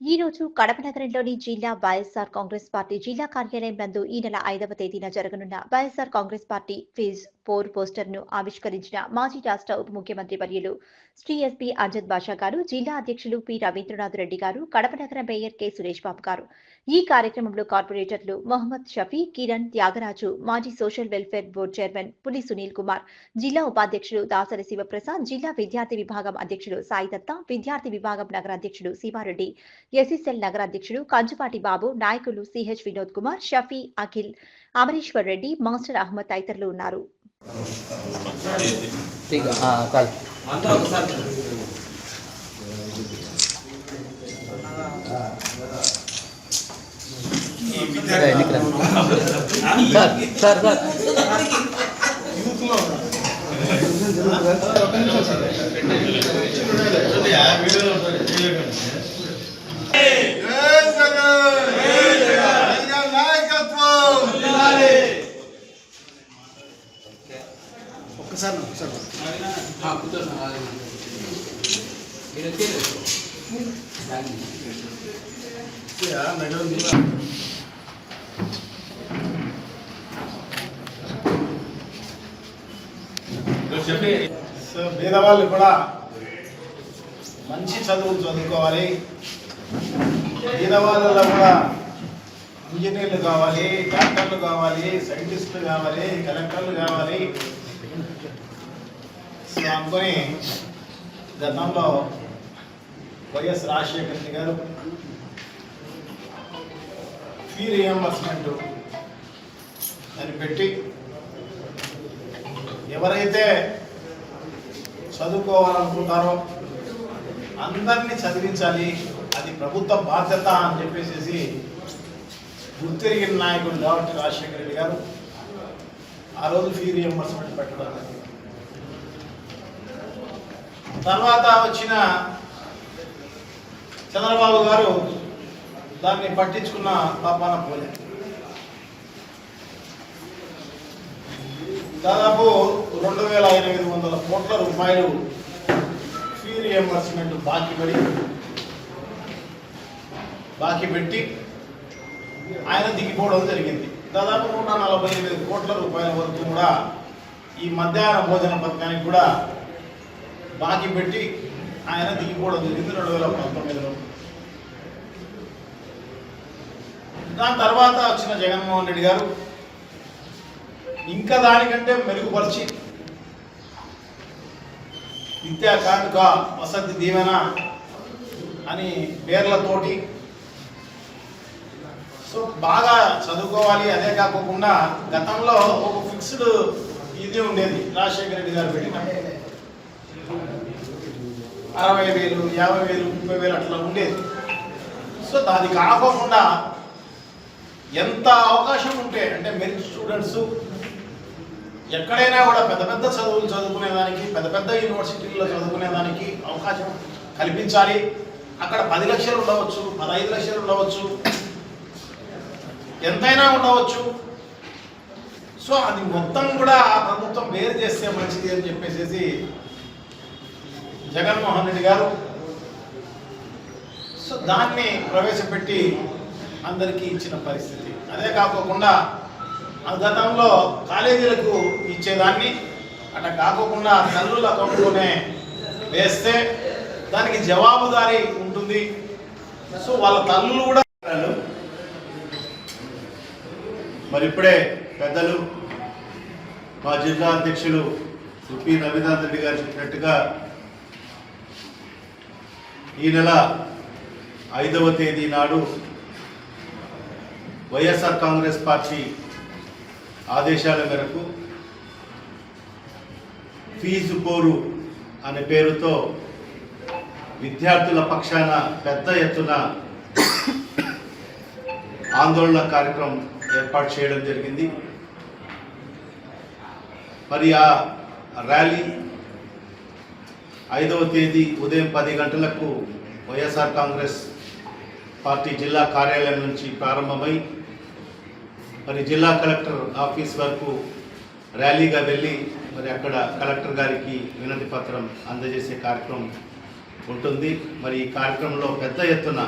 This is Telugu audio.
ఈ రోజు కడప నగరంలోని జిల్లా వైఎస్ఆర్ కాంగ్రెస్ పార్టీ జిల్లా కార్యాలయం నందు ఈ నెల ఐదవ తేదీన జరగనున్న YSR Congress party phase four పోస్టర్ను ఆవిష్కరించిన మాజీ రాష్ట్ర ఉప ముఖ్యమంత్రి వర్యులు శ్రీ ఎస్పీ అంజద్ బాషా గారు జిల్లా అధ్యక్షులు పి రవీంద్రనాథ్ రెడ్డి గారు కడప నగర మేయర్ కె సురేష్ బాబు గారు. ఈ కార్యక్రమంలో కార్పొరేటర్లు మొహమ్మద్ షఫీ కిరణ్ త్యాగరాజు మాజీ సోషల్ వెల్ఫేర్ బోర్డు చైర్మన్ పులి సునీల్ కుమార్ జిల్లా ఉపాధ్యక్షుడు దాసరి శివప్రసాద్ జిల్లా విద్యార్థి విభాగం అధ్యక్షుడు సాయి దత్త విద్యార్థి విభాగం నగర అధ్యక్షుడు శివారెడ్డి ఎస్ఎస్ఎల్ నగర అధ్యక్షుడు కంచుపాటి బాబు నాయకులు సిహెచ్ వినోద్ కుమార్ షఫీ అఖిల్ అమరీశ్వర్ రెడ్డి మాస్టర్ అహ్మద్ తదితరులు ఉన్నారు. కాల్ సార్ సార్ సార్ యూత్లో ఒక్కసారి ఒక్కసారి సో పేదవాళ్ళు కూడా మంచి చదువులు చదువుకోవాలి. పేదవాళ్ళలో కూడా ఇంజనీర్లు కావాలి డాక్టర్లు కావాలి సైంటిస్టులు కావాలి కలెక్టర్లు కావాలి. సో అనుకొని గతంలో వైఎస్ రాజశేఖర రెడ్డి గారు ఫీ రియంబర్స్మెంట్ అని పెట్టి ఎవరైతే చదువుకోవాలనుకుంటారో అందరినీ చదివించాలి అది ప్రభుత్వ బాధ్యత అని చెప్పేసి గుర్తిరిగిన నాయకుడు కాబట్టి రాజశేఖర రెడ్డి గారు ఆ రోజు ఫీ రియంబర్స్మెంట్ పెట్టడం తర్వాత వచ్చిన చంద్రబాబు గారు దాన్ని పట్టించుకున్న పాపాన పోలే. దాదాపు రెండు వేల ఎనిమిది వందల కోట్ల రూపాయలు ఫీ రియంబర్స్మెంట్ బాకీ పడి బాకీ పెట్టి ఆయన దిగిపోవడం జరిగింది. దాదాపు నూట నలభై ఎనిమిది కోట్ల రూపాయల వరకు కూడా ఈ మధ్యాహ్న భోజన పథకానికి కూడా బాకీ పెట్టి ఆయన దిగిపోవడం జరిగింది రెండు వేల పంతొమ్మిదిలో. దాని తర్వాత వచ్చిన జగన్మోహన్ రెడ్డి గారు ఇంకా దానికంటే మెరుగుపరిచి విద్యా కానుక వసతి దీవెన అని పేర్లతోటి సో బాగా చదువుకోవాలి అదే కాకుండా గతంలో ఒక ఫిక్స్డ్ ఇది ఉండేది రాజశేఖర రెడ్డి గారు పెట్టిన. అరవై వేలు యాభై వేలు ముప్పై వేలు అట్లా ఉండేది. సో దాని కాకుండా ఎంత అవకాశం ఉంటే అంటే మెరిట్ స్టూడెంట్స్ ఎక్కడైనా కూడా పెద్ద పెద్ద చదువులు చదువుకునేదానికి పెద్ద పెద్ద యూనివర్సిటీల్లో చదువుకునేదానికి అవకాశం కల్పించాలి. అక్కడ పది లక్షలు ఉండవచ్చు పదహైదు లక్షలు ఉండవచ్చు. ఎంతైనా ఉండవచ్చు. సో అది మొత్తం కూడా ఆ ప్రభుత్వం వేరు చేస్తే మంచిది అని చెప్పేసి జగన్మోహన్ రెడ్డి గారు సో దాన్ని ప్రవేశపెట్టి అందరికీ ఇచ్చిన పరిస్థితి. అదే కాకోకుండా ఆ గతంలో కాలేజీలకు ఇచ్చేదాన్ని అట్లా కాకోకుండా తల్లుల అకౌంట్లోనే వేస్తే దానికి జవాబుదారీ ఉంటుంది. సో వాళ్ళ తల్లులు కూడా మరి ఇప్పుడే పెద్దలు మా జిల్లా అధ్యక్షులు సుపి రవినాథ్ రెడ్డి గారు చెప్పినట్టుగా ఈ నెల ఐదవ తేదీ నాడు వైఎస్ఆర్ కాంగ్రెస్ పార్టీ ఆదేశాల మేరకు ఫీజు పోరు అనే పేరుతో విద్యార్థుల పక్షాన పెద్ద ఎత్తున ఆందోళన కార్యక్రమం ఏర్పాటు చేయడం జరిగింది. మరి ఆ ర్యాలీ ఐదవ తేదీ ఉదయం పది గంటలకు వైఎస్ఆర్ కాంగ్రెస్ పార్టీ జిల్లా కార్యాలయం నుంచి ప్రారంభమై మరి జిల్లా కలెక్టర్ ఆఫీస్ వరకు ర్యాలీగా వెళ్ళి మరి అక్కడ కలెక్టర్ గారికి వినతి పత్రం అందజేసే కార్యక్రమం ఉంటుంది. మరి ఈ కార్యక్రమంలో పెద్ద ఎత్తున